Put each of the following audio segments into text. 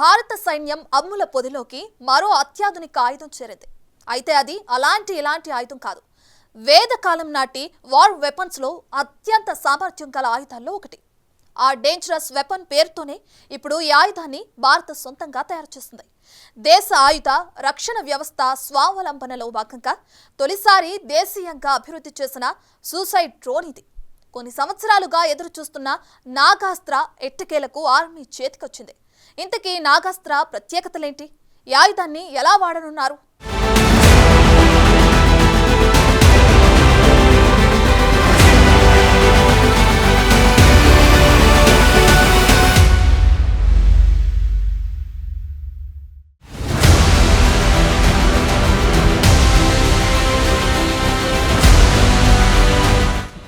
భారత సైన్యం అమ్ముల పొదిలోకి మరో అత్యాధునిక ఆయుధం చేరింది. అయితే అది అలాంటి ఇలాంటి ఆయుధం కాదు. వేదకాలం నాటి వార్ వెపన్స్లో అత్యంత సామర్థ్యం గల ఆయుధాల్లో ఒకటి. ఆ డేంజరస్ వెపన్ పేరుతోనే ఇప్పుడు ఈ ఆయుధాన్ని భారత సొంతంగా తయారు చేస్తుంది. దేశ ఆయుధ రక్షణ వ్యవస్థ స్వావలంబనలో భాగంగా తొలిసారి దేశీయంగా అభివృద్ధి చేసిన సూసైడ్ డ్రోన్ ఇది. కొన్ని సంవత్సరాలుగా ఎదురు చూస్తున్న నాగాస్త్ర ఎట్టకేలకు ఆర్మీ చేతికొచ్చింది. ఇంతకీ నాగాస్త్ర ప్రత్యేకతలేంటి? ఈ ఆయుధాన్ని ఎలా వాడనున్నారు?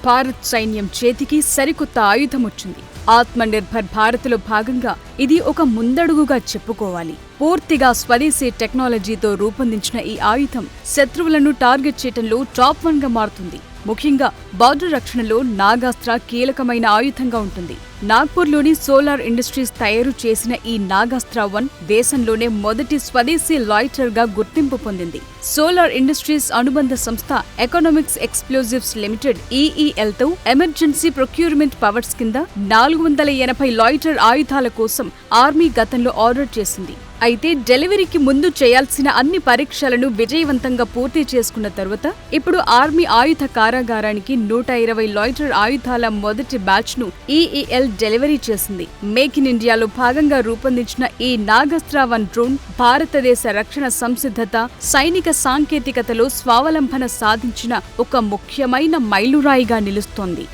భారత్ సైన్యం చేతికి సరికొత్త ఆయుధం వచ్చింది. ఆత్మనిర్భర్ భారత్లో భాగంగా ఇది ఒక ముందడుగుగా చెప్పుకోవాలి. పూర్తిగా స్వదేశీ టెక్నాలజీతో రూపొందించిన ఈ ఆయుధం శత్రువులను టార్గెట్ చేయటంలో టాప్ వన్గా మారుతుంది. ముఖ్యంగా బార్డర్ రక్షణలో నాగాస్త్ర కీలకమైన ఆయుధంగా ఉంటుంది. నాగ్పూర్లోని సోలార్ ఇండస్ట్రీస్ తయారు చేసిన ఈ నాగాస్త్ర వన్ దేశంలోనే మొదటి స్వదేశీ లాయిటర్గా గుర్తింపు పొందింది. సోలార్ ఇండస్ట్రీస్ అనుబంధ సంస్థ ఎకనామిక్స్ ఎక్స్ప్లోజివ్స్ లిమిటెడ్ ఈఈఎల్తో ఎమర్జెన్సీ ప్రొక్యూర్మెంట్ పవర్స్ కింద నాలుగు వందల ఎనభై లాయిటర్ ఆయుధాల కోసం ఆర్మీ గతంలో ఆర్డర్ చేసింది. అయితే డెలివరీకి ముందు చేయాల్సిన అన్ని పరీక్షలను విజయవంతంగా పూర్తి చేసుకున్న తర్వాత ఇప్పుడు ఆర్మీ ఆయుధ కారాగారానికి నూట ఇరవై లాయిటర్ ఆయుధాల మొదటి బ్యాచ్ను ఈఈఎల్ డెలివరీ చేసింది. మేక్ ఇన్ ఇండియాలో భాగంగా రూపొందించిన ఈ నాగస్త్ర వన్ డ్రోన్ భారతదేశ రక్షణ సంసిద్ధత సైనిక సాంకేతికతలో స్వావలంబన సాధించిన ఒక ముఖ్యమైన మైలురాయిగా నిలుస్తోంది.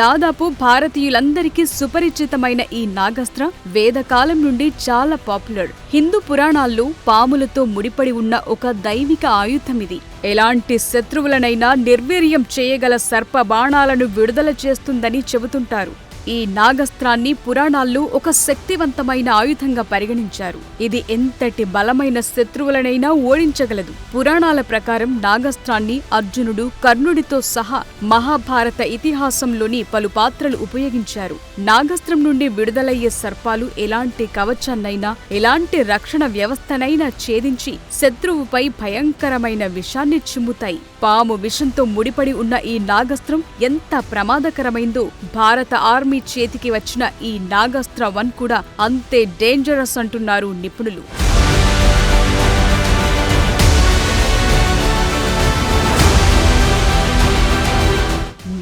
దాదాపు భారతీయులందరికీ సుపరిచితమైన ఈ నాగస్త్ర వేదకాలం నుండి చాలా పాపులర్. హిందూ పురాణాల్లో పాములతో ముడిపడి ఉన్న ఒక దైవిక ఆయుధం ఇది. ఎలాంటి శత్రువులనైనా నిర్వీర్యం చేయగల సర్ప బాణాలను విడుదల చేస్తుందని చెబుతుంటారు. ఈ నాగస్త్రాన్ని పురాణాల్లో ఒక శక్తివంతమైన ఆయుధంగా పరిగణించారు. ఇది ఎంతటి బలమైన శత్రువులనైనా ఓడించగలదు. పురాణాల ప్రకారం నాగస్త్రాన్ని అర్జునుడు కర్ణుడితో సహా మహాభారత ఇతిహాసంలోని పలు పాత్రలు ఉపయోగించారు. నాగస్త్రం నుండి విడుదలయ్యే సర్పాలు ఎలాంటి కవచాన్నైనా ఎలాంటి రక్షణ వ్యవస్థనైనా ఛేదించి శత్రువుపై భయంకరమైన విషాన్ని చిమ్ముతాయి. పాము విషంతో ముడిపడి ఉన్న ఈ నాగస్త్రం ఎంత ప్రమాదకరమైందో భారత ఆర్మీ చేతికి వచ్చిన ఈ నాగాస్త్ర వన్ కూడా అంతే డేంజరస్ అంటున్నారు నిపుణులు.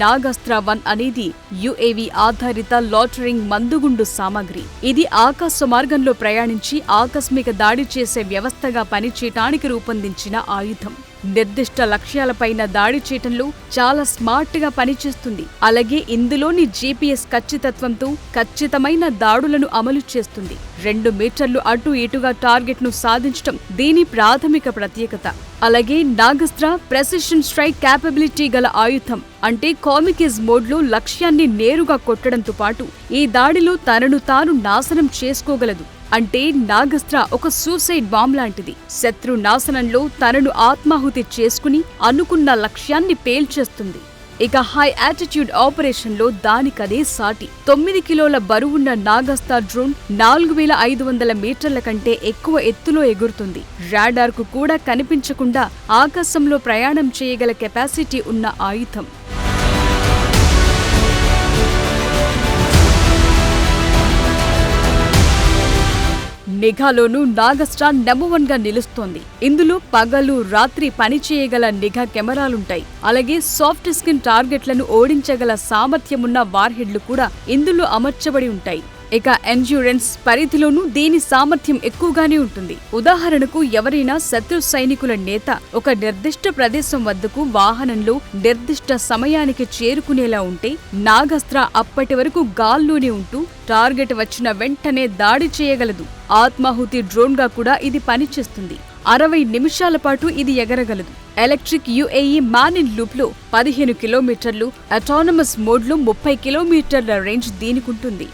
నాగాస్త్ర వన్ అనేది యుఏవి ఆధారిత లాటరింగ్ మందుగుండు సామాగ్రి. ఇది ఆకాశ మార్గంలో ప్రయాణించి ఆకస్మిక దాడి చేసే వ్యవస్థగా పనిచేయటానికి రూపొందించిన ఆయుధం. నిర్దిష్ట లక్ష్యాలపైన దాడి చేయటంలో చాలా స్మార్ట్గా పనిచేస్తుంది. అలాగే ఇందులోని జీపీఎస్ ఖచ్చితత్వంతో ఖచ్చితమైన దాడులను అమలు చేస్తుంది. రెండు మీటర్లు అటు ఇటుగా టార్గెట్ను సాధించటం దీని ప్రాథమిక ప్రత్యేకత. అలాగే నాగస్త్ర ప్రెసిషన్ స్ట్రైక్ క్యాపబిలిటీ గల ఆయుధం అంటే కామికిజ్ మోడ్లో లక్ష్యాన్ని నేరుగా కొట్టడంతో పాటు ఈ దాడిలో తనను తాను నాశనం చేసుకోగలదు. అంటే నాగస్త్ర ఒక సూసైడ్ బాంబ్ లాంటిది. శత్రు నాశనంలో తనను ఆత్మాహుతి చేసుకుని అనుకున్న లక్ష్యాన్ని పేల్చేస్తుంది. ఇక హై ఆటిట్యూడ్ ఆపరేషన్లో దానికదే సాటి. తొమ్మిది కిలోల బరువున్న నాగస్తా డ్రోన్ నాలుగు వేల ఐదు వందల మీటర్ల కంటే ఎక్కువ ఎత్తులో ఎగురుతుంది. రాడార్కు కూడా కనిపించకుండా ఆకాశంలో ప్రయాణం చేయగల కెపాసిటీ ఉన్న ఆయుధం. నిఘాలోనూ నాగస్టార్ నెంబర్ వన్గా నిలుస్తోంది. ఇందులో పగలు రాత్రి పనిచేయగల నిఘా కెమెరాలుంటాయి. అలాగే సాఫ్ట్ స్కిన్ టార్గెట్లను ఓడించగల సామర్థ్యమున్న వార్హెడ్లు కూడా ఇందులో అమర్చబడి ఉంటాయి. ఇక ఎండ్యూరెన్స్ పరిధిలోనూ దీని సామర్థ్యం ఎక్కువగానే ఉంటుంది. ఉదాహరణకు ఎవరైనా శత్రు సైనికుల నేత ఒక నిర్దిష్ట ప్రదేశం వద్దకు వాహనంలో నిర్దిష్ట సమయానికి చేరుకునేలా ఉంటే నాగస్త్ర అప్పటి వరకు గాల్లోనే ఉంటూ టార్గెట్ వచ్చిన వెంటనే దాడి చేయగలదు. ఆత్మాహుతి డ్రోన్గా కూడా ఇది పనిచేస్తుంది. అరవై నిమిషాల పాటు ఇది ఎగరగలదు. ఎలక్ట్రిక్ యుఏఈ మ్యాన్ ఇన్ లూప్లో పదిహేను కిలోమీటర్లు అటానమస్ మోడ్లో ముప్పై కిలోమీటర్ల రేంజ్ దీనికుంటుంది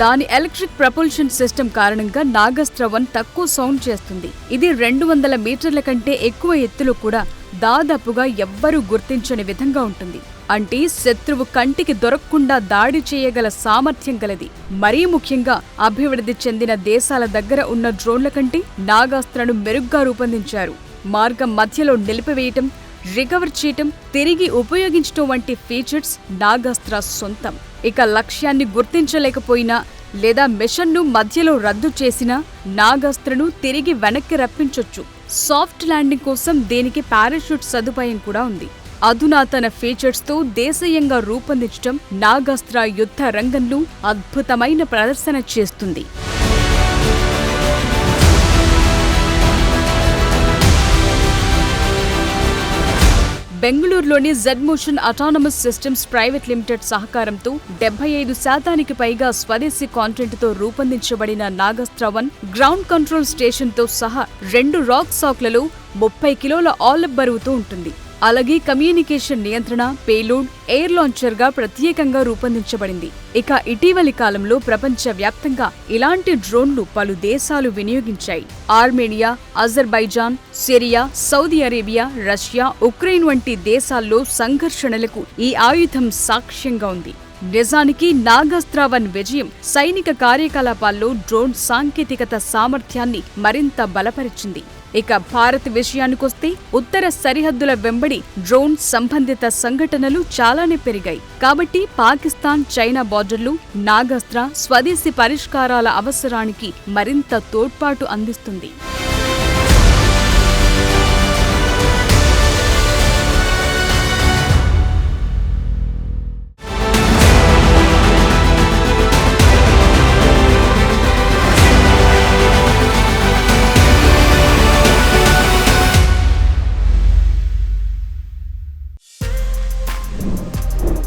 దాని ఎలక్ట్రిక్ ప్రపల్షన్ సిస్టమ్ కారణంగా నాగస్త్రవన్ తక్కువ సౌండ్ చేస్తుంది. ఇది రెండు వందల మీటర్ల కంటే ఎక్కువ ఎత్తులో కూడా దాదాపుగా ఎవ్వరూ గుర్తించని విధంగా ఉంటుంది. అంటే శత్రువు కంటికి దొరకకుండా దాడి చేయగల సామర్థ్యం గలది. మరీ ముఖ్యంగా అభివృద్ధి చెందిన దేశాల దగ్గర ఉన్న డ్రోన్ల కంటే నాగాస్త్రను మెరుగ్గా రూపొందించారు. మార్గం మధ్యలో నిలిపివేయటం రికవర్ చేయటం తిరిగి ఉపయోగించటం వంటి ఫీచర్స్ నాగాస్త్ర సొంతం. ఇక లక్ష్యాన్ని గుర్తించలేకపోయినా లేదా మిషన్ను మధ్యలో రద్దు చేసినా నాగాస్త్రను తిరిగి వెనక్కి రప్పించొచ్చు. సాఫ్ట్ ల్యాండింగ్ కోసం దీనికి పారాషూట్ సదుపాయం కూడా ఉంది. అధునాతన ఫీచర్స్తో దేశీయంగా రూపొందించటం నాగాస్త్ర యుద్ధ రంగంలో అద్భుతమైన ప్రదర్శన చేస్తుంది. బెంగళూరులోని Z Motion Autonomous Systems Private Limited సహకారంతో డెబ్బై ఐదు శాతానికి పైగా స్వదేశీ కాంటెంట్తో రూపొందించబడిన నాగస్త్ర వన్ గ్రౌండ్ కంట్రోల్ స్టేషన్తో సహా రెండు రాక్ సాక్లలో ముప్పై కిలోల ఆలబ్ బరువుతో ఉంటుంది. అలాగే కమ్యూనికేషన్ నియంత్రణ పేలోడ్ ఎయిర్ లాంచర్గా ప్రత్యేకంగా రూపొందించబడింది. ఇక ఇటీవలి కాలంలో ప్రపంచ వ్యాప్తంగా ఇలాంటి డ్రోన్లు పలు దేశాలు వినియోగించాయి. Armenia Azerbaijan Syria Saudi Arabia Russia Ukraine వంటి దేశాల్లో సంఘర్షణలకు ఈ ఆయుధం సాక్ష్యంగా ఉంది. నిజానికి నాగస్త్రావన్ విజయం సైనిక కార్యకలాపాల్లో డ్రోన్ సాంకేతికత సామర్థ్యాన్ని మరింత బలపరిచింది. ఇక భారత్ విషయానికొస్తే ఉత్తర సరిహద్దుల వెంబడి డ్రోన్ సంబంధిత సంఘటనలు చాలానే పెరిగాయి. కాబట్టి పాకిస్తాన్ చైనా బార్డర్లు నాగస్త్ర స్వదేశీ పరిష్కారాల అవసరానికి మరింత తోడ్పాటు అందిస్తుంది.